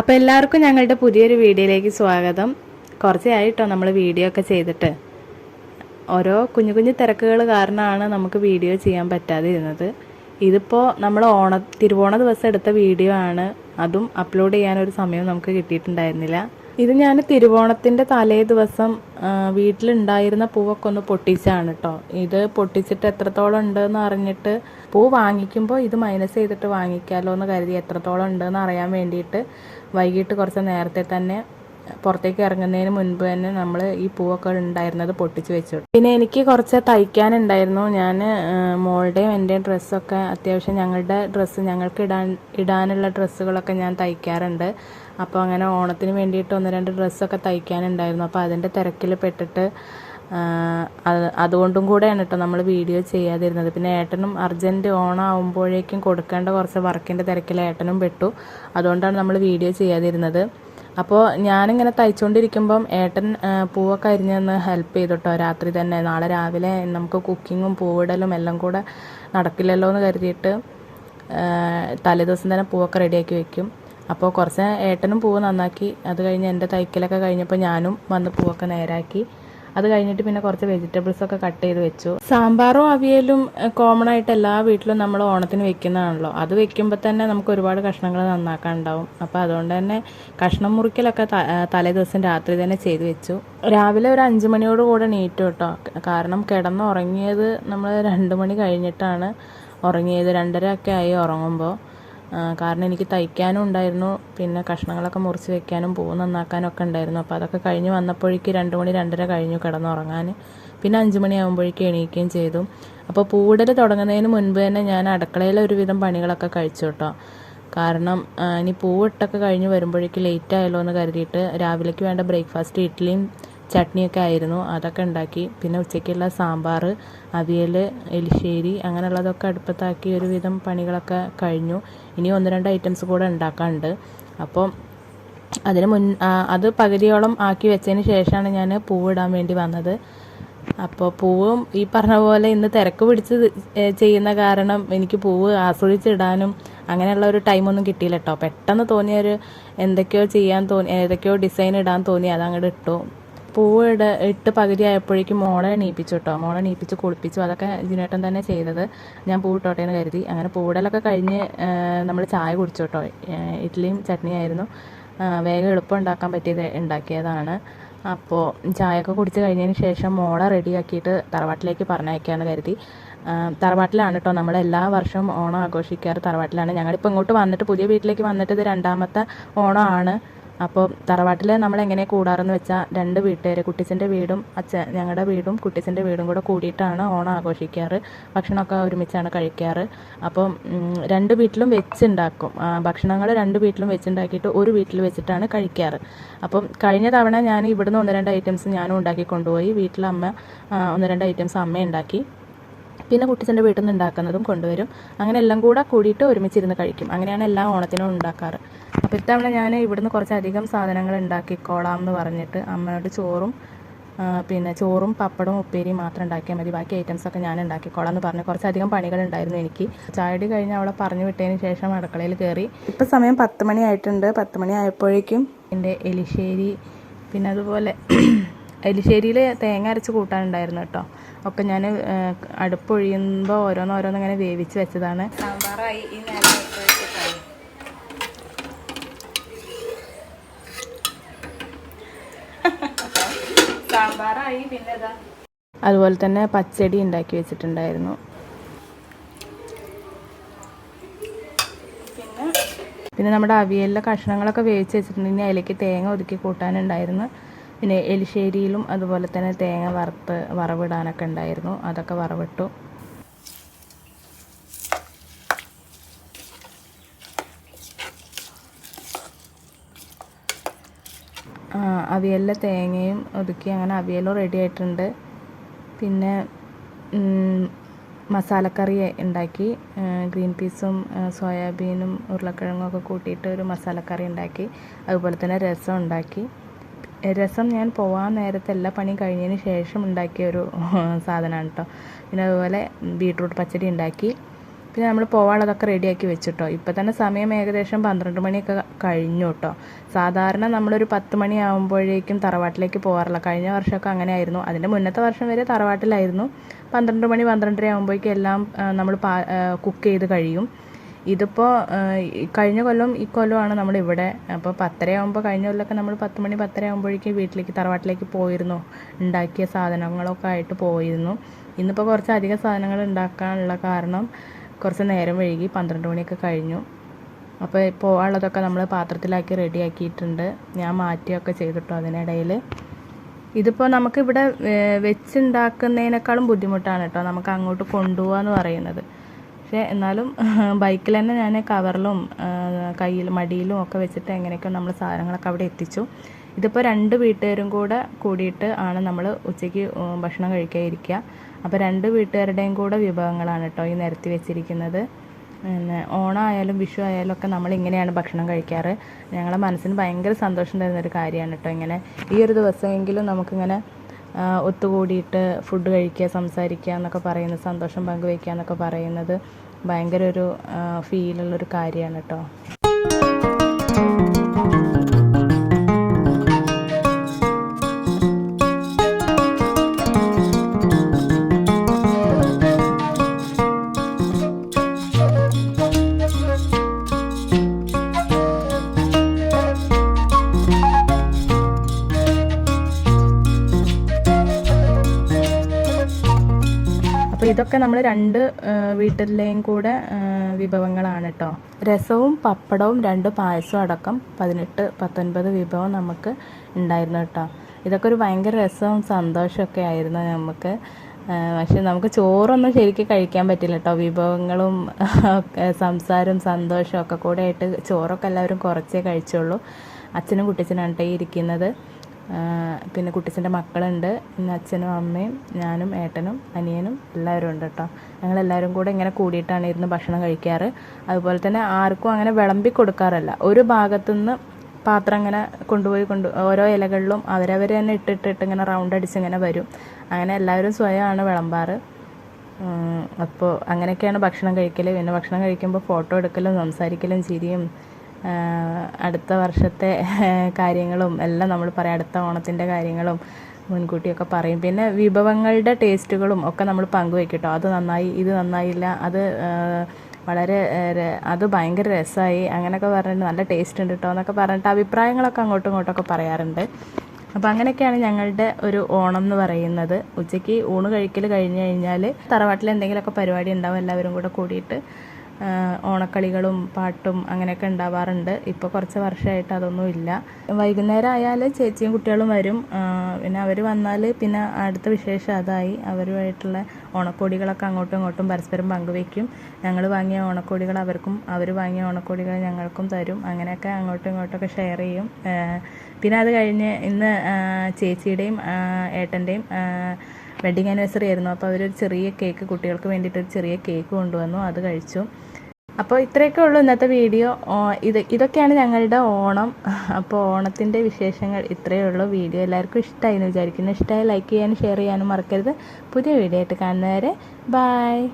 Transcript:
അപ്പോൾ എല്ലാവർക്കും ഞങ്ങളുടെ പുതിയൊരു വീഡിയോയിലേക്ക് സ്വാഗതം. കുറച്ചായിട്ടോ നമ്മൾ വീഡിയോ ഒക്കെ ചെയ്തിട്ട്. ഓരോ കുഞ്ഞു കുഞ്ഞു തിരക്കുകൾ കാരണമാണ് നമുക്ക് വീഡിയോ ചെയ്യാൻ പറ്റാതിരുന്നത്. ഇതിപ്പോൾ നമ്മൾ ഓണ തിരുവോണ ദിവസം എടുത്ത വീഡിയോ ആണ്. അതും അപ്ലോഡ് ചെയ്യാൻ ഒരു സമയം നമുക്ക് കിട്ടിയിട്ടുണ്ടായിരുന്നില്ല. ഇത് ഞാൻ തിരുവോണത്തിന്റെ തലേ ദിവസം വീട്ടിലുണ്ടായിരുന്ന പൂവൊക്കെ ഒന്ന് പൊട്ടിച്ചാണ് കേട്ടോ ഇത് പൊട്ടിച്ചിട്ട് എത്രത്തോളം ഉണ്ടെന്ന് അറിഞ്ഞിട്ട് പൂ വാങ്ങിക്കുമ്പോൾ ഇത് മൈനസ് ചെയ്തിട്ട് വാങ്ങിക്കാമല്ലോ എന്ന് കരുതി എത്രത്തോളം ഉണ്ടെന്ന് അറിയാൻ വേണ്ടിയിട്ട് വൈകിട്ട് കുറച്ച് നേരത്തെ തന്നെ പുറത്തേക്ക് ഇറങ്ങുന്നതിന് മുൻപ് തന്നെ നമ്മൾ ഈ പൂവൊക്കെ ഉണ്ടായിരുന്നത് പൊട്ടിച്ച് വെച്ചു പിന്നെ എനിക്ക് കുറച്ച് തയ്ക്കാനുണ്ടായിരുന്നു. ഞാൻ മോളുടെയും എന്റെയും ഡ്രസ്സൊക്കെ അത്യാവശ്യം ഞങ്ങളുടെ ഡ്രസ്സ് ഞങ്ങൾക്ക് ഇടാൻ ഇടാനുള്ള ഡ്രസ്സുകളൊക്കെ ഞാൻ തയ്ക്കാറുണ്ട്. അപ്പോൾ അങ്ങനെ ഓണത്തിന് വേണ്ടിയിട്ട് ഒന്ന് രണ്ട് ഡ്രസ്സൊക്കെ തയ്ക്കാനുണ്ടായിരുന്നു. അപ്പോൾ അതിന്റെ തിരക്കിൽ പെട്ടിട്ട് അതുകൊണ്ടും കൂടെയാണ് കേട്ടോ നമ്മൾ വീഡിയോ ചെയ്യാതിരുന്നത്. പിന്നെ ഏട്ടനും അർജന്റ് ഓണാവുമ്പോഴേക്കും കൊടുക്കേണ്ട കുറച്ച് വർക്കിന്റെ തിരക്കിൽ ഏട്ടനും പെട്ടു. അതുകൊണ്ടാണ് നമ്മൾ വീഡിയോ ചെയ്യാതിരുന്നത്. അപ്പോൾ ഞാനിങ്ങനെ തയ്ച്ചുകൊണ്ടിരിക്കുമ്പം ഏട്ടൻ പൂവൊക്കെ അരിഞ്ഞൊന്ന് ഹെൽപ്പ് ചെയ്തു കേട്ടോ രാത്രി തന്നെ. നാളെ രാവിലെ നമുക്ക് കുക്കിങ്ങും പൂവിടലും എല്ലാം കൂടെ നടക്കില്ലല്ലോ എന്ന് കരുതിയിട്ട് തലേദിവസം തന്നെ പൂവൊക്കെ റെഡിയാക്കി വെക്കും. അപ്പോൾ കുറച്ച് ഏട്ടനും പൂവ് നന്നാക്കി. അത് കഴിഞ്ഞ് എന്റെ തയ്ക്കലൊക്കെ കഴിഞ്ഞപ്പോൾ ഞാനും വന്ന് പൂവൊക്കെ നേരാക്കി. അത് കഴിഞ്ഞിട്ട് പിന്നെ കുറച്ച് വെജിറ്റബിൾസ് ഒക്കെ കട്ട് ചെയ്ത് വെച്ചു. സാമ്പാറും അവിയലും കോമൺ ആയിട്ട് എല്ലാ വീട്ടിലും നമ്മൾ ഓണത്തിന് വെക്കുന്നതാണല്ലോ. അത് വെക്കുമ്പോൾ തന്നെ നമുക്ക് ഒരുപാട് കഷ്ണങ്ങൾ നന്നാക്കാൻ ഉണ്ടാവും അപ്പോൾ അതുകൊണ്ട് തന്നെ കഷ്ണം മുറിക്കലൊക്കെ തലേ ദിവസം രാത്രി തന്നെ ചെയ്തു വെച്ചു. രാവിലെ ഒരു അഞ്ച് മണിയോട് കൂടെ നീറ്റു കേട്ടോ കാരണം കിടന്നുറങ്ങിയത് നമ്മൾ രണ്ട് മണി കഴിഞ്ഞിട്ടാണ് ഉറങ്ങിയത്. രണ്ടര ഒക്കെ ആയി ഉറങ്ങുമ്പോൾ കാരണം എനിക്ക് തയ്ക്കാനും ഉണ്ടായിരുന്നു പിന്നെ കഷ്ണങ്ങളൊക്കെ മുറിച്ച് വെക്കാനും പൂ നന്നാക്കാനും ഒക്കെ ഉണ്ടായിരുന്നു. അപ്പോൾ അതൊക്കെ കഴിഞ്ഞ് വന്നപ്പോഴേക്ക് രണ്ട് മണി രണ്ടര കഴിഞ്ഞു കിടന്നുറങ്ങാൻ. പിന്നെ അഞ്ച് മണിയാകുമ്പോഴേക്കും എണീക്കുകയും ചെയ്തു. അപ്പോൾ പൂവിടൽ തുടങ്ങുന്നതിന് മുൻപ് തന്നെ ഞാൻ അടുക്കളയിൽ ഒരുവിധം പണികളൊക്കെ കഴിച്ചു കേട്ടോ. കാരണം ഇനി പൂവിട്ടൊക്കെ കഴിഞ്ഞ് വരുമ്പോഴേക്ക് ലേറ്റ് ആയല്ലോ എന്ന് കരുതിയിട്ട് രാവിലേക്ക് വേണ്ട ബ്രേക്ക്ഫാസ്റ്റ് ഇഡ്ഡലിയും ചട്നിയൊക്കെ ആയിരുന്നു. അതൊക്കെ ഉണ്ടാക്കി. പിന്നെ ഉച്ചയ്ക്കുള്ള സാമ്പാർ അവിയൽ എലിശ്ശേരി അങ്ങനെയുള്ളതൊക്കെ അടുപ്പത്താക്കി ഒരുവിധം പണികളൊക്കെ കഴിഞ്ഞു. ഇനി ഒന്ന് രണ്ട് ഐറ്റംസ് കൂടെ ഉണ്ടാക്കാനുണ്ട്. അപ്പോൾ അതിന് മുൻ അത് പകുതിയോളം ആക്കി വെച്ചതിന് ശേഷമാണ് ഞാൻ പൂവിടാൻ വേണ്ടി വന്നത്. അപ്പോൾ പൂവും ഈ പറഞ്ഞ പോലെ ഇന്ന് തിരക്ക് പിടിച്ച് ചെയ്യുന്ന കാരണം എനിക്ക് പൂവ് ആസ്വദിച്ചിടാനും അങ്ങനെയുള്ള ഒരു ടൈമൊന്നും കിട്ടിയില്ല കേട്ടോ പെട്ടെന്ന് തോന്നിയൊരു എന്തൊക്കെയോ ചെയ്യാൻ തോന്നി ഏതൊക്കെയോ ഡിസൈൻ ഇടാൻ തോന്നി അതങ്ങോട്ട് ഇട്ടു. പൂവ് ഇട ഇട്ട് പകുതി ആയപ്പോഴേക്കും മോളെ എണീപ്പിച്ചു കേട്ടോ മോളെ എണീപ്പിച്ച് കുളിപ്പിച്ചു. അതൊക്കെ ജിനേട്ടൻ തന്നെ ചെയ്തത്. ഞാൻ പൂവിട്ടോട്ടെ എന്ന് കരുതി. അങ്ങനെ പൂവിടലൊക്കെ കഴിഞ്ഞ് നമ്മൾ ചായ കുടിച്ചു കേട്ടോ ഇഡ്ഡലിയും ചട്നിയായിരുന്നു വേഗം എളുപ്പം ഉണ്ടാക്കാൻ പറ്റിയത് ഉണ്ടാക്കിയതാണ്. അപ്പോൾ ചായയൊക്കെ കുടിച്ച് കഴിഞ്ഞതിന് ശേഷം മോളെ റെഡിയാക്കിയിട്ട് തറവാട്ടിലേക്ക് പറഞ്ഞയക്കാമെന്ന് കരുതി. തറവാട്ടിലാണ് കേട്ടോ നമ്മൾ എല്ലാ വർഷവും ഓണം ആഘോഷിക്കാറ് തറവാട്ടിലാണ്. ഞങ്ങളിപ്പോൾ ഇങ്ങോട്ട് വന്നിട്ട് പുതിയ വീട്ടിലേക്ക് വന്നിട്ട് ഇത് രണ്ടാമത്തെ ഓണമാണ്. അപ്പോൾ തറവാട്ടിൽ നമ്മൾ എങ്ങനെ കൂടാറെന്ന് വെച്ചാൽ രണ്ട് വീട്ടുകാർ കുട്ടീസിന്റെ വീടും അച്ഛൻ ഞങ്ങളുടെ വീടും കുട്ടീസിന്റെ വീടും കൂടെ കൂടിയിട്ടാണ് ഓണം ആഘോഷിക്കാറ്. ഭക്ഷണമൊക്കെ ഒരുമിച്ചാണ് കഴിക്കാറ്. അപ്പം രണ്ട് വീട്ടിലും വെച്ചുണ്ടാക്കും. ഭക്ഷണങ്ങൾ രണ്ട് വീട്ടിലും വെച്ചുണ്ടാക്കിയിട്ട് ഒരു വീട്ടിൽ വെച്ചിട്ടാണ് കഴിക്കാറ്. അപ്പം കഴിഞ്ഞ തവണ ഞാൻ ഇവിടുന്ന് ഒന്ന് രണ്ട് ഐറ്റംസ് ഞാനും ഉണ്ടാക്കി കൊണ്ടുപോയി. വീട്ടിലമ്മ ഒന്ന് രണ്ട് ഐറ്റംസ് അമ്മ ഉണ്ടാക്കി. പിന്നെ കുട്ടീസിന്റെ വീട്ടിൽ നിന്ന് ഉണ്ടാക്കുന്നതും കൊണ്ടുവരും. അങ്ങനെ എല്ലാം കൂടെ കൂടിയിട്ട് ഒരുമിച്ചിരുന്ന് കഴിക്കും. അങ്ങനെയാണ് എല്ലാ ഓണത്തിനും ഉണ്ടാക്കാറ്. അപ്പോൾ ഇത്തവണ ഞാൻ ഇവിടുന്ന് കുറച്ചധികം സാധനങ്ങൾ ഉണ്ടാക്കിക്കോളാം എന്ന് പറഞ്ഞിട്ട് അമ്മയോട് ചോറും പിന്നെ ചോറും പപ്പടവും ഉപ്പേരിയും മാത്രം ഉണ്ടാക്കിയാൽ മതി. ബാക്കി ഐറ്റംസൊക്കെ ഞാൻ ഉണ്ടാക്കിക്കോളാം എന്ന് പറഞ്ഞ്. കുറച്ചധികം പണികൾ ഉണ്ടായിരുന്നു എനിക്ക്. ചായടി കഴിഞ്ഞ് അവളെ പറഞ്ഞു വിട്ടതിന് ശേഷം അടുക്കളയിൽ കയറി. ഇപ്പം സമയം പത്ത് മണിയായിട്ടുണ്ട് പത്ത് മണി ആയപ്പോഴേക്കും എന്റെ എലിശ്ശേരി പിന്നെ അതുപോലെ എലിശ്ശേരിയിൽ തേങ്ങ അരച്ച് കൂട്ടാനുണ്ടായിരുന്നു കേട്ടോ. ഒക്കെ ഞാൻ അടുപ്പൊഴിയുമ്പോൾ ഓരോന്നോരോന്ന് ഇങ്ങനെ വേവിച്ച് വെച്ചതാണ്. സാമ്പാറായി ഈ നേരം വെച്ചേക്കാണ്. സാമ്പാറായി പിന്നെ ഇതാ. അതുപോലെ തന്നെ പച്ചടി ഉണ്ടാക്കി വെച്ചിട്ടുണ്ടായിരുന്നു. പിന്നെ? പിന്നെ നമ്മുടെ അവിയലിലെ കഷ്ണങ്ങളൊക്കെ വേവിച്ച് വെച്ചിട്ടുണ്ടെങ്കിൽ അതിലേക്ക് തേങ്ങ ഒതുക്കി കൂട്ടാനുണ്ടായിരുന്നു. പിന്നെ എലിശ്ശേരിയിലും അതുപോലെ തന്നെ തേങ്ങ വറുത്ത് വറവിടാനൊക്കെ ഉണ്ടായിരുന്നു. അതൊക്കെ വറവിട്ടു. അവിയലിലെ തേങ്ങയും ഒതുക്കി അങ്ങനെ അവിയലും റെഡി ആയിട്ടുണ്ട്. പിന്നെ മസാലക്കറി ഉണ്ടാക്കി. ഗ്രീൻ പീസും സോയാബീനും ഉരുളക്കിഴങ്ങും ഒക്കെ കൂട്ടിയിട്ട് ഒരു മസാലക്കറി ഉണ്ടാക്കി. അതുപോലെ തന്നെ രസം ഉണ്ടാക്കി. രസം ഞാൻ പോവാൻ നേരത്തെ എല്ലാ പണിയും കഴിഞ്ഞതിന് ശേഷം ഉണ്ടാക്കിയ ഒരു സാധനമാണ് കേട്ടോ പിന്നെ അതുപോലെ ബീട്രൂട്ട് പച്ചടി ഉണ്ടാക്കി. പിന്നെ നമ്മൾ പോകാനുള്ളതൊക്കെ റെഡിയാക്കി വെച്ചിട്ടോ. ഇപ്പോൾ തന്നെ സമയം ഏകദേശം പന്ത്രണ്ട് മണിയൊക്കെ കഴിഞ്ഞു കേട്ടോ സാധാരണ നമ്മളൊരു പത്ത് മണിയാകുമ്പോഴേക്കും തറവാട്ടിലേക്ക് പോകാറില്ല കഴിഞ്ഞ വർഷമൊക്കെ അങ്ങനെ ആയിരുന്നു അതിന്റെ മുന്നത്തെ വർഷം വരെ തറവാട്ടിലായിരുന്നു. പന്ത്രണ്ട് മണി പന്ത്രണ്ടര ആകുമ്പോഴേക്കും എല്ലാം നമ്മൾ കുക്ക് ചെയ്ത് കഴിയും. ഇതിപ്പോൾ കഴിഞ്ഞ കൊല്ലം ഈ കൊല്ലമാണ് നമ്മളിവിടെ. അപ്പോൾ പത്തര ആകുമ്പോൾ കഴിഞ്ഞ കൊല്ലമൊക്കെ നമ്മൾ പത്ത് മണി പത്തര ആകുമ്പോഴേക്കും വീട്ടിലേക്ക് തറവാട്ടിലേക്ക് പോയിരുന്നു. ഉണ്ടാക്കിയ സാധനങ്ങളൊക്കെ ആയിട്ട് പോയിരുന്നു. ഇന്നിപ്പോൾ കുറച്ച് അധികം സാധനങ്ങൾ ഉണ്ടാക്കാനുള്ള കാരണം കുറച്ച് നേരം വൈകി പന്ത്രണ്ട് മണിയൊക്കെ കഴിഞ്ഞു. അപ്പോൾ പോകാനുള്ളതൊക്കെ നമ്മൾ പാത്രത്തിലാക്കി റെഡിയാക്കിയിട്ടുണ്ട് ഞാൻ മാറ്റിയൊക്കെ ചെയ്തിട്ടോ അതിനിടയിൽ ഇതിപ്പോൾ നമുക്കിവിടെ വെച്ചുണ്ടാക്കുന്നതിനേക്കാളും ബുദ്ധിമുട്ടാണ് കേട്ടോ. നമുക്ക് അങ്ങോട്ട് കൊണ്ടുപോകുക എന്ന് പറയുന്നത്. പക്ഷേ എന്നാലും ബൈക്കിൽ തന്നെ ഞാൻ കവറിലും കയ്യിൽ മടിയിലും ഒക്കെ വെച്ചിട്ട് എങ്ങനെയൊക്കെ നമ്മൾ സാധനങ്ങളൊക്കെ അവിടെ എത്തിച്ചു. ഇതിപ്പോൾ രണ്ട് വീട്ടുകാരും കൂടെ കൂടിയിട്ട് ആണ് നമ്മൾ ഉച്ചയ്ക്ക് ഭക്ഷണം കഴിക്കാൻ ഇരിക്കുക അപ്പോൾ രണ്ട് വീട്ടുകാരുടെയും കൂടെ വിഭവങ്ങളാണ് കേട്ടോ ഈ നിരത്തി വെച്ചിരിക്കുന്നത്. പിന്നെ ഓണമായാലും വിഷു ആയാലും ഒക്കെ നമ്മൾ ഇങ്ങനെയാണ് ഭക്ഷണം കഴിക്കാറ്. ഞങ്ങളെ മനസ്സിന് ഭയങ്കര സന്തോഷം തരുന്ന ഒരു കാര്യമാണ് കേട്ടോ ഇങ്ങനെ. ഈ ഒരു ദിവസമെങ്കിലും നമുക്കിങ്ങനെ ഒത്തുകൂടിയിട്ട് ഫുഡ് കഴിക്കുക സംസാരിക്കുക എന്നൊക്കെ പറയുന്നത് സന്തോഷം പങ്കുവയ്ക്കുക എന്നൊക്കെ പറയുന്നത് ഭയങ്കര ഒരു ഫീലുള്ളൊരു കാര്യമാണ് കേട്ടോ ഇതൊക്കെ നമ്മൾ രണ്ട് വീട്ടിലെയും കൂടെ വിഭവങ്ങളാണ് കേട്ടോ രസവും പപ്പടവും രണ്ട് പായസവും അടക്കം പതിനെട്ട് പത്തൊൻപത് വിഭവം നമുക്ക് ഉണ്ടായിരുന്നു കേട്ടോ ഇതൊക്കെ ഒരു ഭയങ്കര രസവും സന്തോഷമൊക്കെ ആയിരുന്നു നമുക്ക്. പക്ഷെ നമുക്ക് ചോറൊന്നും ശരിക്കും കഴിക്കാൻ പറ്റില്ല കേട്ടോ വിഭവങ്ങളും സംസാരവും സന്തോഷവും ഒക്കെ കൂടെ ആയിട്ട് ചോറൊക്കെ എല്ലാവരും കുറച്ചേ കഴിച്ചുള്ളൂ. അച്ഛനും കുട്ടിച്ചനാണ് കേട്ടോ ഇരിക്കുന്നത്. പിന്നെ കുട്ടിച്ചന്റെ മക്കളുണ്ട്. പിന്നെ അച്ഛനും അമ്മയും ഞാനും ഏട്ടനും അനിയനും എല്ലാവരും ഉണ്ട് കേട്ടോ ഞങ്ങളെല്ലാവരും കൂടെ ഇങ്ങനെ കൂടിയിട്ടാണ് ഇരുന്ന് ഭക്ഷണം കഴിക്കാറ്. അതുപോലെ തന്നെ ആർക്കും അങ്ങനെ വിളമ്പി കൊടുക്കാറില്ല. ഒരു ഭാഗത്തുനിന്ന് പാത്രം ഇങ്ങനെ കൊണ്ടുപോയി കൊണ്ട് ഓരോ ഇലകളിലും അവരവർ തന്നെ ഇട്ടിട്ടിട്ട് ഇങ്ങനെ റൗണ്ട് അടിച്ച് ഇങ്ങനെ വരും. അങ്ങനെ എല്ലാവരും സ്വയമാണ് വിളമ്പാറ്. അപ്പോൾ അങ്ങനെയൊക്കെയാണ് ഭക്ഷണം കഴിക്കൽ പിന്നെ ഭക്ഷണം കഴിക്കുമ്പോൾ ഫോട്ടോ എടുക്കലും സംസാരിക്കലും ചിരിയും അടുത്ത വർഷത്തെ കാര്യങ്ങളും എല്ലാം നമ്മൾ പറയും. അടുത്ത ഓണത്തിന്റെ കാര്യങ്ങളും മുൻകൂട്ടിയൊക്കെ പറയും. പിന്നെ വിഭവങ്ങളുടെ ടേസ്റ്റുകളും ഒക്കെ നമ്മൾ പങ്കുവെക്കും അത് നന്നായി ഇത് നന്നായില്ല അത് വളരെ അത് ഭയങ്കര രസമായി അങ്ങനെയൊക്കെ പറഞ്ഞിട്ട് നല്ല ടേസ്റ്റ് ഉണ്ട് കേട്ടോ എന്നൊക്കെ പറഞ്ഞിട്ട് അഭിപ്രായങ്ങളൊക്കെ അങ്ങോട്ടും ഇങ്ങോട്ടൊക്കെ പറയാറുണ്ട്. അപ്പോൾ അങ്ങനെയൊക്കെയാണ് ഞങ്ങളുടെ ഒരു ഓണം എന്ന് പറയുന്നത്. ഉച്ചയ്ക്ക് ഊണ് കഴിക്കൽ കഴിഞ്ഞ് കഴിഞ്ഞാൽ തറവാട്ടിൽ എന്തെങ്കിലുമൊക്കെ പരിപാടി ഉണ്ടാവും എല്ലാവരും കൂടെ കൂടിയിട്ട് ഓണക്കളികളും പാട്ടും അങ്ങനെയൊക്കെ ഉണ്ടാവാറുണ്ട്. ഇപ്പോൾ കുറച്ച് വർഷമായിട്ട് അതൊന്നും ഇല്ല വൈകുന്നേരം ആയാൽ ചേച്ചിയും കുട്ടികളും വരും. പിന്നെ അവർ വന്നാൽ പിന്നെ അടുത്ത വിശേഷം അതായി. അവരുമായിട്ടുള്ള ഓണക്കോടികളൊക്കെ അങ്ങോട്ടും ഇങ്ങോട്ടും പരസ്പരം പങ്കുവയ്ക്കും ഞങ്ങൾ വാങ്ങിയ ഓണക്കോടികൾ അവർക്കും അവർ വാങ്ങിയ ഓണക്കോടികൾ ഞങ്ങൾക്കും തരും. അങ്ങനെയൊക്കെ അങ്ങോട്ടും ഇങ്ങോട്ടൊക്കെ ഷെയർ ചെയ്യും. പിന്നെ അത് കഴിഞ്ഞ് ഇന്ന് ചേച്ചിയുടെയും ഏട്ടന്റെയും വെഡിങ് ആനിവേഴ്സറി ആയിരുന്നു. അപ്പോൾ അവരൊരു ചെറിയ കേക്ക് കുട്ടികൾക്ക് വേണ്ടിയിട്ട് ഒരു ചെറിയ കേക്ക് കൊണ്ടുവന്നു. അത് കഴിച്ചു. അപ്പോൾ ഇത്രയൊക്കെ ഉള്ളൂ ഇന്നത്തെ വീഡിയോ. ഇത് ഇതൊക്കെയാണ് ഞങ്ങളുടെ ഓണം. അപ്പോൾ ഓണത്തിന്റെ വിശേഷങ്ങൾ ഇത്രയേ ഉള്ളൂ. വീഡിയോ എല്ലാവർക്കും ഇഷ്ടമായി എന്ന് വിചാരിക്കുന്നു. ഇഷ്ടമായി ലൈക്ക് ചെയ്യാനും ഷെയർ ചെയ്യാനും മറക്കരുത്. പുതിയ വീഡിയോ ആയിട്ട് കാണുന്നവരെ ബായ്